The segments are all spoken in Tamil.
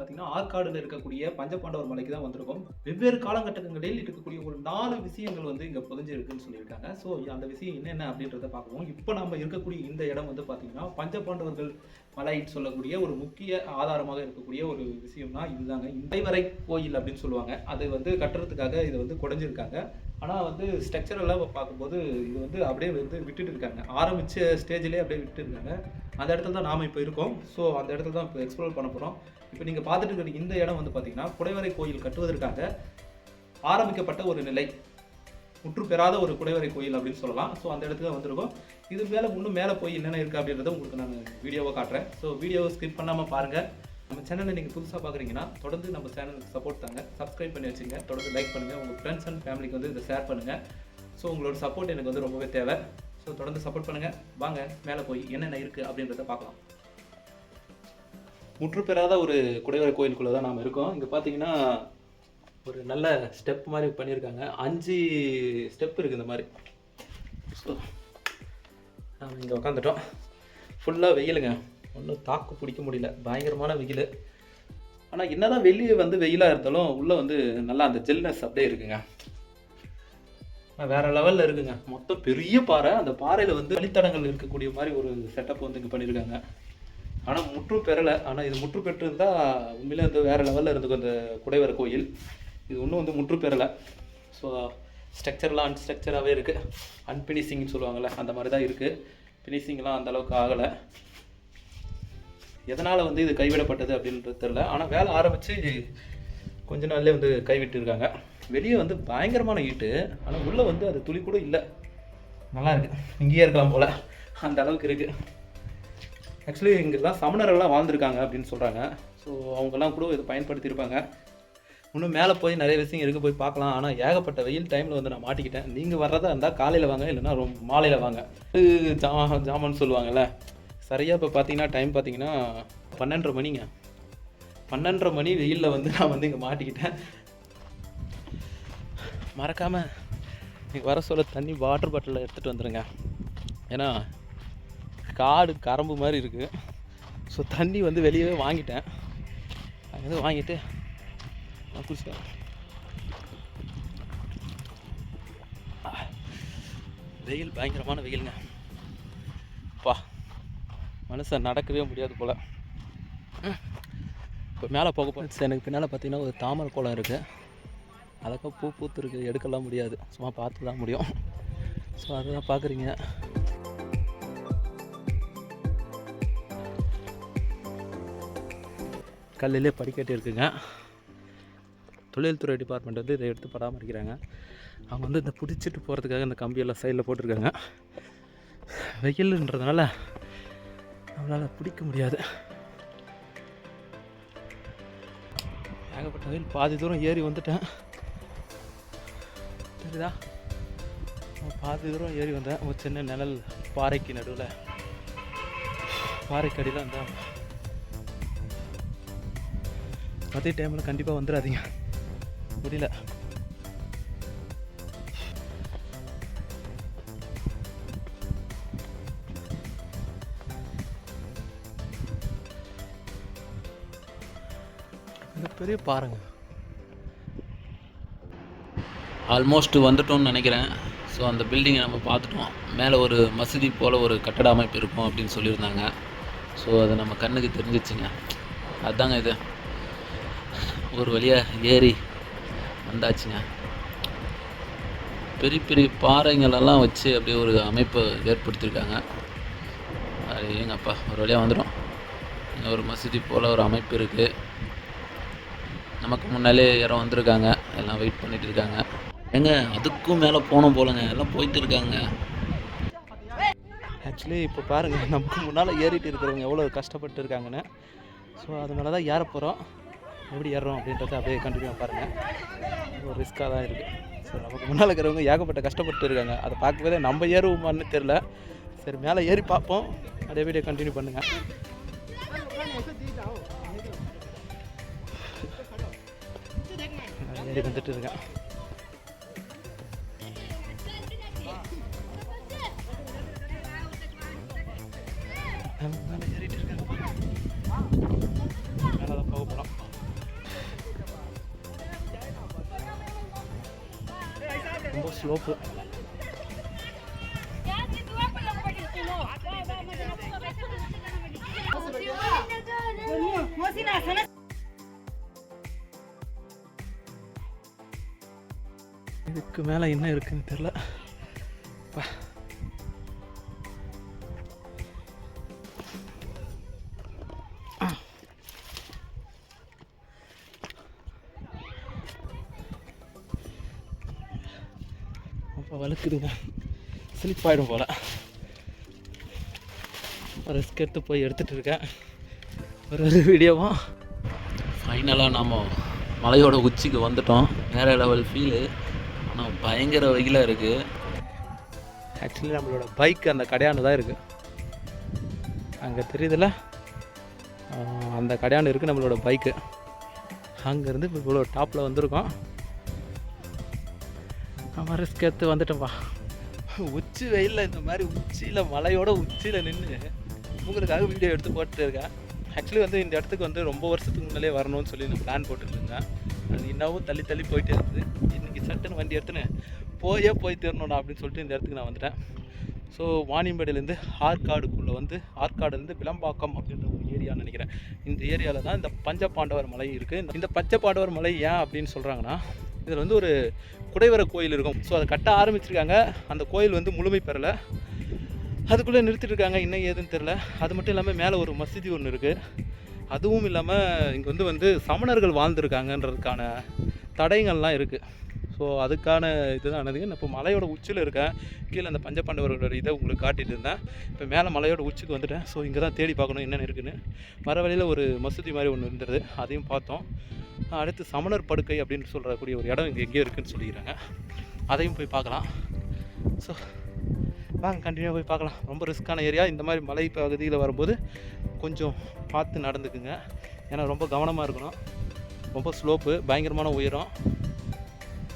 பார்த்தீங்கன்னா ஆற்காடில் இருக்கக்கூடிய பஞ்சபாண்டவர் மலைக்கு தான் வந்திருக்கோம். வெவ்வேறு காலகட்டங்களில் இருக்கக்கூடிய ஒரு நாலு விஷயங்கள் வந்து இங்கே புதஞ்சிருக்குன்னு சொல்லியிருக்காங்க. ஸோ அந்த விஷயம் என்னென்ன அப்படின்றத பார்ப்போம். இப்போ நம்ம இருக்கக்கூடிய இந்த இடம் வந்து பார்த்தீங்கன்னா பஞ்சபாண்டவர்கள் மலைன்னு சொல்லக்கூடிய ஒரு முக்கிய ஆதாரமாக இருக்கக்கூடிய ஒரு விஷயம்னா இதுதாங்க. இடைவரை கோயில் அப்படின்னு சொல்லுவாங்க. அது வந்து கட்டுறதுக்காக இதை வந்து குடைஞ்சிருக்காங்க. ஆனால் வந்து ஸ்ட்ரக்சரெல்லாம் பார்க்கும்போது இது வந்து அப்படியே வந்து விட்டுட்டு இருக்காங்க. ஆரம்பித்த ஸ்டேஜ்லேயே அப்படியே விட்டுட்டு இருக்காங்க. அந்த இடத்துல தான் நாம் இப்போ இருக்கோம். ஸோ அந்த இடத்துல தான் இப்போ எக்ஸ்ப்ளோர் பண்ண போகிறோம் இப்போ நீங்கள் பார்த்துட்டு இருக்கிற இந்த இடம் வந்து பார்த்தீங்கன்னா குடைவரை கோயில் கட்டுவதற்காக ஆரம்பிக்கப்பட்ட ஒரு நிலை. முற்று பெறாத ஒரு குடைவரை கோயில் அப்படின்னு சொல்லலாம். ஸோ அந்த இடத்துக்கு வந்திருக்கோம். இது மேலே இன்னும் மேலே போய் என்னென்ன இருக்குது அப்படின்றத உங்களுக்கு நான் வீடியோவை காட்டுறேன். ஸோ வீடியோவை ஸ்கிப் பண்ணாமல் பாருங்கள் நம்ம சேனலை நீங்கள் புதுசாக பார்க்குறீங்கன்னா தொடர்ந்து நம்ம சேனலுக்கு சப்போர்ட் தாங்க. சப்ஸ்கிரைப் பண்ணி வச்சுங்க தொடர்ந்து லைக் பண்ணுங்கள் உங்கள் ஃப்ரெண்ட்ஸ் அண்ட் ஃபேமிலிக்கு வந்து இதை ஷேர் பண்ணுங்கள் ஸோ உங்களோட சப்போர்ட் எனக்கு வந்து ரொம்பவே தேவை. ஸோ தொடர்ந்து சப்போர்ட் பண்ணுங்கள் வாங்க மேலே போய் என்னென்ன இருக்குது அப்படின்றத பார்க்கலாம். முற்று பெறாத ஒரு குடைவரை கோயிலுக்குள்ளே தான் நாம் இருக்கோம். இங்கே பார்த்தீங்கன்னா ஒரு நல்ல ஸ்டெப் மாதிரி பண்ணியிருக்காங்க. அஞ்சு ஸ்டெப் இருக்குது இந்த மாதிரி. ஸோ நாம் இங்கே உக்காந்துட்டோம். ஃபுல்லாக வெயிலுங்க. ஒன்றும் தாக்கு பிடிக்க முடியல. பயங்கரமான வெயில். ஆனால் என்னதான் வெளியே வந்து வெயிலாக இருந்தாலும் உள்ளே வந்து நல்லா அந்த ஜில்னஸ் அப்படியே இருக்குங்க. ஆனா, வேற லெவலில் இருக்குங்க. மொத்தம் பெரிய பாறை. அந்த பாறையில் வந்து வழித்தடங்கள் இருக்கக்கூடிய மாதிரி ஒரு செட்டப் வந்து இங்கே பண்ணியிருக்காங்க. ஆனால் முற்று பெறலை. ஆனால் இது முற்று பெற்றிருந்தால் உண்மையிலே வந்து வேறு லெவலில் இருந்துக்கும் அந்த குடைவர கோயில். இது இன்னும் வந்து முற்று பெறலை. ஸோ ஸ்ட்ரக்சர்லாம் அன்ஸ்ட்ரக்சராகவே இருக்குது அன்பினிஷிங்னு சொல்லுவாங்கள்ல அந்த மாதிரி தான் இருக்குது ஃபினிஷிங்லாம் அந்தளவுக்கு ஆகலை. எதனால் வந்து இது கைவிடப்பட்டது அப்படின்றது தெரில ஆனால் வேலை ஆரம்பித்து கொஞ்ச நாள்லேயே வந்து கைவிட்டுருக்காங்க. வெளியே வந்து பயங்கரமான ஹீட்டு ஆனால் உள்ளே வந்து அது துளி கூட இல்லை. நல்லா இருக்குது இங்கேயே இருக்கலாம் போல். அந்த அளவுக்கு இருக்குது ஆக்சுவலி இங்கெல்லாம் சமணர்கள்லாம் வாழ்ந்திருக்காங்க அப்படின்னு சொல்கிறாங்க ஸோ அவங்கெல்லாம் கூட இதை பயன்படுத்தியிருப்பாங்க. இன்னும் மேலே போய் நிறைய விஷயம் இருக்க போய் பார்க்கலாம். ஆனால் ஏகப்பட்ட வெயில் டைமில் வந்து நான் மாட்டிக்கிட்டேன். நீங்கள் வர்றதா இருந்தால் காலையில் வாங்க இல்லைன்னா ரொம்ப மாலையில் வாங்க. இது ஜா ஜாமான்னு சொல்லுவாங்கல்ல. சரியாக இப்போ பார்த்தீங்கன்னா டைம் பார்த்தீங்கன்னா பன்னெண்டரை மணிங்க. பன்னெண்டரை மணி வெயிலில் வந்து நான் வந்து இங்கே மாட்டிக்கிட்டேன். மறக்காமல் நீங்கள் வர சொல்ல தண்ணி வாட்டர் பாட்டிலில் எடுத்துகிட்டு வந்துடுங்க ஏன்னா காடு கரம்பு மாதிரி இருக்குது ஸோ தண்ணி வந்து வெளியவே வாங்கிட்டேன். அங்கேருந்து வாங்கிட்டு நான் குடிச்சிட்டேன் வெயில் பயங்கரமான வெயிலுங்க. பா மனுஷன் நடக்கவே முடியாது போல். இப்போ மேலே போக போச்சு எனக்கு பின்னால் பார்த்தீங்கன்னா ஒரு தாமரை குளம் இருக்குது அதுக்காக பூ பூத்து இருக்குது எடுக்கலாம் முடியாது. சும்மா பார்த்து தான் முடியும். ஸோ அதுதான் பார்க்குறீங்க. கல்லிலே படிக்கட்டு இருக்குங்க. தொழில்துறை டிபார்ட்மெண்ட் வந்து இதை எடுத்து பராமரிக்கிறாங்க. அவங்க வந்து இந்த பிடிச்சிட்டு போகிறதுக்காக இந்த கம்பியெல்லாம் சைடில் போட்டிருக்காங்க. வெயில்ன்றதுனால நம்மளால் பிடிக்க முடியாது. ஏகப்பட்ட வெயில். பாதி தூரம் ஏறி வந்துட்டேன். தெரியுதா? பாதி தூரம் ஏறி வந்தேன். ஒரு சின்ன நிழல் பாறைக்கு நடுவில். பாறைக்கடியில் அந்த மதிய டைமில் கண்டிப்பாக வந்துடாதீங்க முடியல மிகப்பெரிய பாருங்க. ஆல்மோஸ்ட் வந்துட்டோம்னு நினைக்கிறேன். ஸோ அந்த பில்டிங்கை நம்ம பார்த்துட்டோம். மேலே ஒரு மசூதி போல் ஒரு கட்டட அமைப்பு இருக்கும் அப்படின்னு சொல்லியிருந்தாங்க. ஸோ அது நம்ம கண்ணுக்கு தெரிஞ்சிச்சுங்க. அதாங்க இது. ஒரு வழியாக ஏறி வந்தாச்சுங்க. பெரிய பெரிய பாறைங்களெல்லாம் வச்சு அப்படியே ஒரு அமைப்பு ஏற்படுத்தியிருக்காங்க. அது ஏங்கப்பா ஒரு வழியாக வந்துடும் ஒரு மசூதி போல் ஒரு அமைப்பு இருக்குது நமக்கு முன்னாலே யாரும் வந்திருக்காங்க. எல்லாம் வெயிட் பண்ணிட்டு இருக்காங்க. ஏங்க அதுக்கும் மேலே போனோம் போலங்க. எல்லாம் போயிட்டு இருக்காங்க. ஆக்சுவலி இப்போ பாருங்கள் நமக்கு முன்னால் ஏறிட்டு இருக்கிறவங்க எவ்வளோ கஷ்டப்பட்டு இருக்காங்கன்னு. ஸோ அதனால தான் ஏற போகிறோம் எப்படி ஏறுறோம் அப்படின்றத அப்படியே கண்டினியூவாக பாருங்கள் ஒரு ரிஸ்க்காக தான் இருக்குது ஸோ நமக்கு முன்னால் இருக்கிறவங்க ஏகப்பட்ட கஷ்டப்பட்டு இருக்காங்க. அதை பார்க்கும்போதே நம்ம ஏறுவோமான்னு தெரில சரி மேலே ஏறி பார்ப்போம். அதே வீடியோ கண்டினியூ பண்ணுங்கள் ஏறி வந்துட்டு இருக்கேன். ஸ்லோப்பு இதுக்கு மேலே என்ன இருக்குன்னு தெரில இப்போ வழுக்குதுங்க ஸ்லிப் ஆகிடும் போல். ரிஸ்க் எடுத்து போய் எடுத்துகிட்டு இருக்கேன். ஒரு ஒரு வீடியோவும் ஃபைனலாக நாம் மலையோட உச்சிக்கு வந்துட்டோம். வேறு லெவல் ஃபீலு ஆனால் பயங்கர வெயிலாக இருக்குது ஆக்சுவலி நம்மளோட பைக் அந்த கடையாண்டு தான் இருக்குது அங்கே தெரியுதுல்ல? அந்த கடையாண்டு இருக்குது நம்மளோட பைக்கு அங்கேருந்து இப்போ இவ்வளோ டாப்பில் வந்திருக்கோம். நம்ம ரிஸ்க் எடுத்து வந்துட்டோம்ப்பா உச்சி வெயிலில் இந்த மாதிரி உச்சியில் மலையோட உச்சியில் நின்று உங்களுக்காக வீடியோ எடுத்து போட்டுட்டு இருக்கேன் ஆக்சுவலி வந்து இந்த இடத்துக்கு வந்து ரொம்ப வருஷத்துக்கு முன்னாலே வரணும்னு சொல்லி நான் பிளான் போட்டுருந்தேன் அது இன்னமும் தள்ளி தள்ளி போயிட்டே இருக்குது. இன்றைக்கி சட்டுன்னு வண்டி எடுத்துன்னு போயே போய் தீரணும்டா அப்படின்னு சொல்லிட்டு இந்த இடத்துக்கு நான் வந்துட்டேன். ஸோ வாணியம்பேடுலேருந்து ஆற்காடுக்குள்ளே வந்து ஆற்காடுலேருந்து விளம்பாக்கம் அப்படின்ற ஒரு ஏரியான்னு நினைக்கிறேன். இந்த ஏரியாவில் தான் இந்த பஞ்ச பாண்டவர் மலை இருக்குது இந்த பஞ்சபாண்டவர் மலை ஏன் அப்படின்னு சொல்கிறாங்கன்னா இதில் வந்து ஒரு குடைவர கோயில் இருக்கும். ஸோ அதை கட்ட ஆரம்பிச்சிருக்காங்க. அந்த கோயில் வந்து முழுமை பெறலை. அதுக்குள்ளே நிறுத்திட்டு இருக்காங்க இன்னும் ஏதுன்னு தெரில. அது மட்டும் இல்லாமல் மேலே ஒரு மசூதி ஒன்று இருக்குது அதுவும் இல்லாமல் இங்கே வந்து வந்து சமணர்கள் வாழ்ந்துருக்காங்கன்றதுக்கான தடயங்கள்லாம் இருக்குது ஸோ அதுக்கான இதுதான். என்னது? நான் இப்போ மலையோட உச்சியில் இருக்கேன். கீழே அந்த பஞ்சபாண்டவர்களோட இதை உங்களுக்கு காட்டிகிட்டு இருந்தேன். இப்போ மேலே மலையோட உச்சிக்கு வந்துட்டேன். ஸோ இங்கே தான் தேடி பார்க்கணும் என்னென்ன இருக்குன்னு. வர வழியில் ஒரு மசூதி மாதிரி ஒன்று இருந்தது. அதையும் பார்த்தோம். அடுத்து சமணர் படுக்கை அப்படின்னு சொல்கிறக்கூடிய ஒரு இடம் இங்கே எங்கேயோ இருக்குதுன்னு சொல்லிக்கிறாங்க. அதையும் போய் பார்க்கலாம். ஸோ வாங்க கண்டினியூ போய் பார்க்கலாம். ரொம்ப ரிஸ்க்கான ஏரியா இந்த மாதிரி மலை பகுதியில் வரும்போது கொஞ்சம் பார்த்து நடந்துக்குங்க. ஏன்னா ரொம்ப கவனமாக இருக்கணும். ரொம்ப ஸ்லோப்பு பயங்கரமான உயரம்.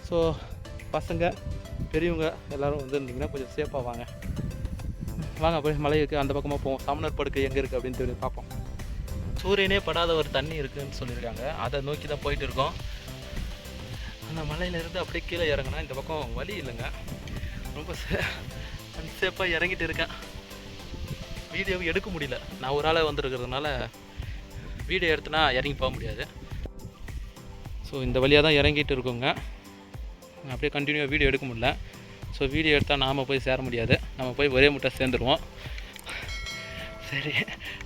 ஸோ பசங்க பெரியவங்க எல்லோரும் வந்து இருந்தீங்கன்னா கொஞ்சம் சேஃபாக வாங்க. வாங்க போய் மலைக்கு அந்த பக்கமாக போவோம். சமணர் படுக்கை எங்கே இருக்குது அப்படின்னு சொல்லி பார்ப்போம். சூரியனே படாத ஒரு தண்ணி இருக்குதுன்னு சொல்லியிருக்காங்க. அதை நோக்கி தான் போயிட்டு இருக்கோம். அந்த மலையிலேருந்து அப்படியே கீழே இறங்கினா இந்த பக்கம் வழி இல்லைங்க. ரொம்ப அன்சேஃபாக இறங்கிட்டு இருக்கேன். வீடியோவும் எடுக்க முடியல. நான் ஒரு ஆளாக வந்துருக்கிறதுனால வீடியோ எடுத்துனா இறங்கி போக முடியாது. ஸோ இந்த வழியாக தான் இறங்கிட்டு இருக்கோங்க. அப்படியே கண்டினியூவாக வீடியோ எடுக்க முடியல. ஸோ வீடியோ எடுத்தால் நாம் போய் சேர முடியாது. நம்ம போய் ஒரே முட்டை சேர்ந்துருவோம். சரி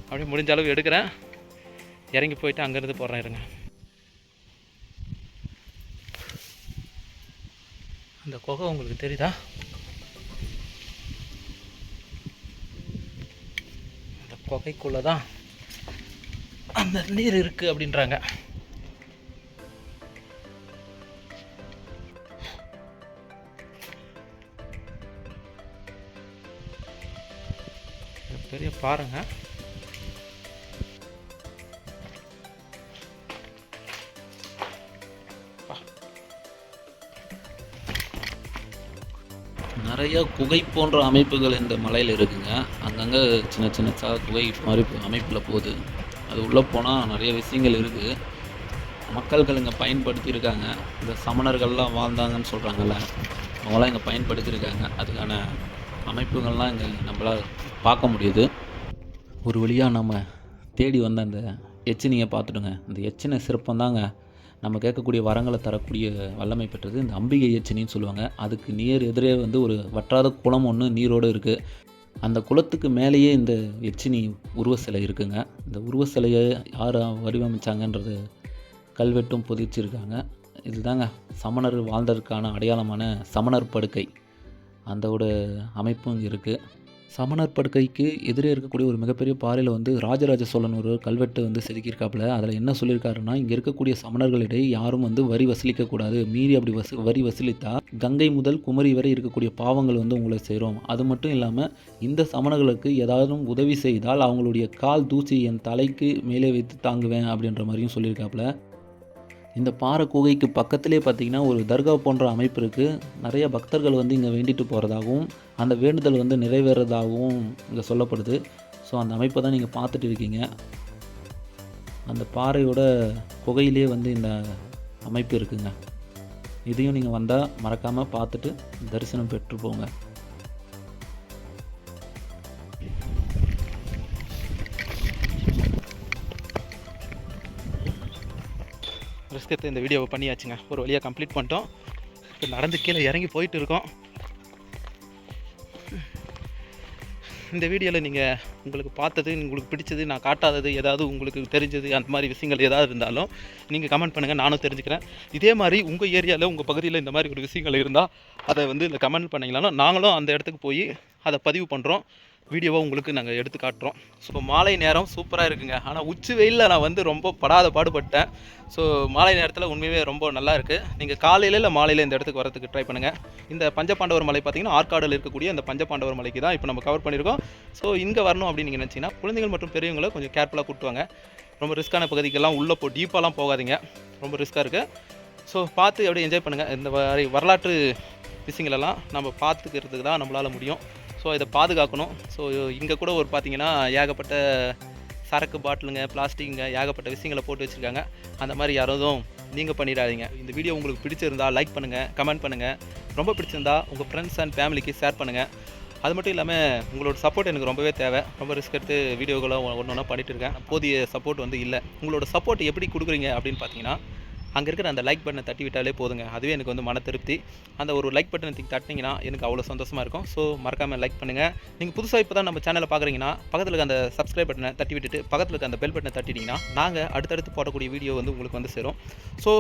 அப்படியே முடிஞ்ச அளவு எடுக்கிறேன். இறங்கி போயிட்டு அங்கேருந்து போகிறேன் இருங்க. அந்த குகை உங்களுக்கு தெரியுதா? அந்த குகைக்குள்ளே தான் அந்த நீர் இருக்குது அப்படின்றாங்க. பெரிய பாருங்கள் நிறைய குகை போன்ற அமைப்புகள் இந்த மலையில் இருக்குங்க. அங்கங்கே சின்ன சின்ன குகை மாதிரி அமைப்பில் போகுது. அது உள்ளே போனால் நிறைய விஷயங்கள் இருக்குது மக்கள்கள் இங்கே பயன்படுத்தியிருக்காங்க. இந்த சமணர்கள்லாம் வாழ்ந்தாங்கன்னு சொல்கிறாங்கல்ல அவங்களாம் இங்கே பயன்படுத்தியிருக்காங்க. அதுக்கான அமைப்புகள்லாம் இங்கே நம்மளால் பார்க்க முடியுது. ஒரு வழியாக நம்ம தேடி வந்த அந்த எச்சினியை பார்த்துடுங்க. அந்த எச்சினை சிற்பம் தாங்க நம்ம கேட்கக்கூடிய வரங்களை தரக்கூடிய வல்லமை பெற்றது இந்த அம்பிகை எச்சினின்னு சொல்லுவாங்க. அதுக்கு நேர் எதிரே வந்து ஒரு வற்றாத குளம் ஒன்று நீரோடு இருக்குது அந்த குளத்துக்கு மேலேயே இந்த எச்சினி உருவ சிலை இருக்குங்க. இந்த உருவ சிலையை யார் வடிவமைச்சாங்கன்றது கல்வெட்டும் புதிச்சிருக்காங்க. இதுதாங்க சமணர் வாழ்ந்ததற்கான அடையாளமான சமணர் படுக்கை. அந்தோட அமைப்பும் இருக்குது சமணர் படுக்கைக்கு எதிரே இருக்கக்கூடிய ஒரு மிகப்பெரிய பாறையில் வந்து ராஜராஜ சோழன் ஒரு கல்வெட்டு வந்து செதுக்கியிருக்காப்புல. அதில் என்ன சொல்லியிருக்காருன்னா இங்கே இருக்கக்கூடிய சமணர்களிடையே யாரும் வந்து வரி வசூலிக்கக்கூடாது. மீறி அப்படி வசூ வரி வசூலித்தா கங்கை முதல் குமரி வரை இருக்கக்கூடிய பாவங்கள் வந்து உங்களை சேரும். அது மட்டும் இல்லாமல் இந்த சமணர்களுக்கு ஏதாவது உதவி செய்தால் அவங்களுடைய கால் தூசி என் தலைக்கு மேலே வைத்து தாங்குவேன் அப்படின்ற மாதிரியும் சொல்லியிருக்காப்புல. இந்த பாறை குகைக்கு பக்கத்திலே பார்த்தீங்கன்னா ஒரு தர்கா போன்ற அமைப்பு இருக்குது நிறைய பக்தர்கள் வந்து இங்கே வேண்டிட்டு போகிறதாகவும் அந்த வேண்டுதல் வந்து நிறைவேறதாகவும் இங்கே சொல்லப்படுது. ஸோ அந்த அமைப்பை தான் நீங்கள் பார்த்துட்டு இருக்கீங்க. அந்த பாறையோட குகையிலே வந்து இந்த அமைப்பு இருக்குங்க. இதையும் நீங்கள் வந்தால் மறக்காமல் பார்த்துட்டு தரிசனம் பெற்று போங்க. ரிஸ்க் இந்த வீடியோவை பண்ணியாச்சுங்க. ஒரு வழியாக கம்ப்ளீட் பண்ணிட்டோம். இப்போ நடந்து கீழே இறங்கி போயிட்டு இருக்கோம். இந்த வீடியோவில் நீங்கள் உங்களுக்கு பார்த்தது உங்களுக்கு பிடிச்சது நான் காட்டாதது ஏதாவது உங்களுக்கு தெரிஞ்சது அந்த மாதிரி விஷயங்கள் ஏதாவது இருந்தாலும் நீங்கள் கமெண்ட் பண்ணுங்கள் நானும் தெரிஞ்சுக்கிறேன். இதே மாதிரி உங்கள் ஏரியாவில் உங்கள் பகுதியில் இந்த மாதிரி ஒரு விஷயங்கள் இருந்தால் அதை வந்து இந்த கமெண்ட் பண்ணிங்களாலும் நாங்களும் அந்த இடத்துக்கு போய் அதை பதிவு பண்ணுறோம் வீடியோவாக உங்களுக்கு நாங்கள் எடுத்து காட்டுறோம். ஸோ மாலை நேரம் சூப்பராக இருக்குங்க. ஆனால் உச்சி வெயிலில் நான் வந்து ரொம்ப படாத பாடுபட்டேன். ஸோ மாலை நேரத்தில் உண்மையே ரொம்ப நல்லா இருக்குது நீங்கள் காலையில் இல்லை மாலையில் இந்த இடத்துக்கு வரதுக்கு ட்ரை பண்ணுங்கள் இந்த பஞ்சபாண்டவர் மலை பார்த்தீங்கன்னா ஆற்காடில் இருக்கக்கூடிய இந்த பஞ்சபாண்டவர் மலைக்கு தான் இப்போ நம்ம கவர் பண்ணியிருக்கோம் ஸோ இங்கே வரணும் அப்படின்னு நீங்கள் நினச்சிங்கன்னா குழந்தைகள் மற்றும் பெரியவங்களை கொஞ்சம் கேர்ஃபுல்லாக கூட்டுவாங்க ரொம்ப ரிஸ்க்கான பகுதிக்கெல்லாம் உள்ளே போ டீப்பாலாம் போகாதீங்க. ரொம்ப ரிஸ்க்காக இருக்குது ஸோ பார்த்து அப்படியே என்ஜாய் பண்ணுங்கள் இந்த மாதிரி வரலாற்று விஷயங்களெல்லாம் நம்ம பார்த்துக்கிறதுக்கு தான் நம்மளால் முடியும். ஸோ இதை பாதுகாக்கணும். ஸோ இங்கே கூட ஒரு பார்த்தீங்கன்னா ஏகப்பட்ட சரக்கு பாட்டிலுங்க பிளாஸ்டிக்குங்க ஏகப்பட்ட விஷயங்களை போட்டு வச்சுருக்காங்க. அந்த மாதிரி யாரும் நீங்கள் பண்ணிடாதீங்க. இந்த வீடியோ உங்களுக்கு பிடிச்சிருந்தா லைக் பண்ணுங்கள் கமெண்ட் பண்ணுங்கள் ரொம்ப பிடிச்சிருந்தா உங்கள் ஃப்ரெண்ட்ஸ் அண்ட் ஃபேமிலிக்கு ஷேர் பண்ணுங்கள் அது மட்டும் இல்லாமல் உங்களோட சப்போர்ட் எனக்கு ரொம்பவே தேவை. ரொம்ப ரிஸ்க் எடுத்து வீடியோகளை ஒன்று ஒன்றா பண்ணிகிட்டு இருக்கேன். போதிய சப்போர்ட் வந்து இல்லை. உங்களோட சப்போர்ட் எப்படி கொடுக்குறீங்க அப்படின்னு பார்த்தீங்கன்னா அங்கே இருக்கிற அந்த லைக் பட்டனை தட்டி விட்டாலே போதுங்க. அதுவே எனக்கு வந்து மன திருப்தி. அந்த ஒரு லைக் பட்டனை தூக்கி தட்டினீங்கன்னா எனக்கு அவ்வளோ சந்தோஷமாக இருக்கும். ஸோ மறக்காமல் லைக் பண்ணுங்கள் நீங்கள் புதுசாக இப்போ தான் நம்ம சேனலை பார்க்குறீங்கன்னா பக்கத்தில் இருக்க அந்த சப்ஸ்கிரைப் பட்டனை தட்டி விட்டுட்டு பக்கத்தில் இருக்க அந்த பெல் பட்டனை தட்டிட்டீங்கன்னா நாங்கள் அடுத்தடுத்து போடக்கூடிய வீடியோ வந்து உங்களுக்கு வந்து சேரும். ஸோ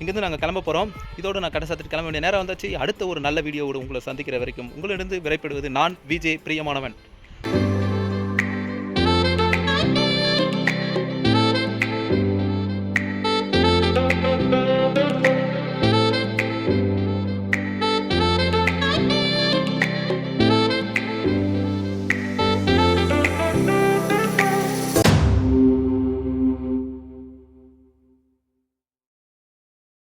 இங்கேருந்து நாங்கள் கிளம்ப போகிறோம் இதோடு நான் கடை கிளம்ப வேண்டிய நேரம் வந்தாச்சு. அடுத்த ஒரு நல்ல வீடியோவோடு உங்களை சந்திக்கிற வரைக்கும் உங்களிடம் விரைப்படுவது நான் விஜய் பிரியமானவன்.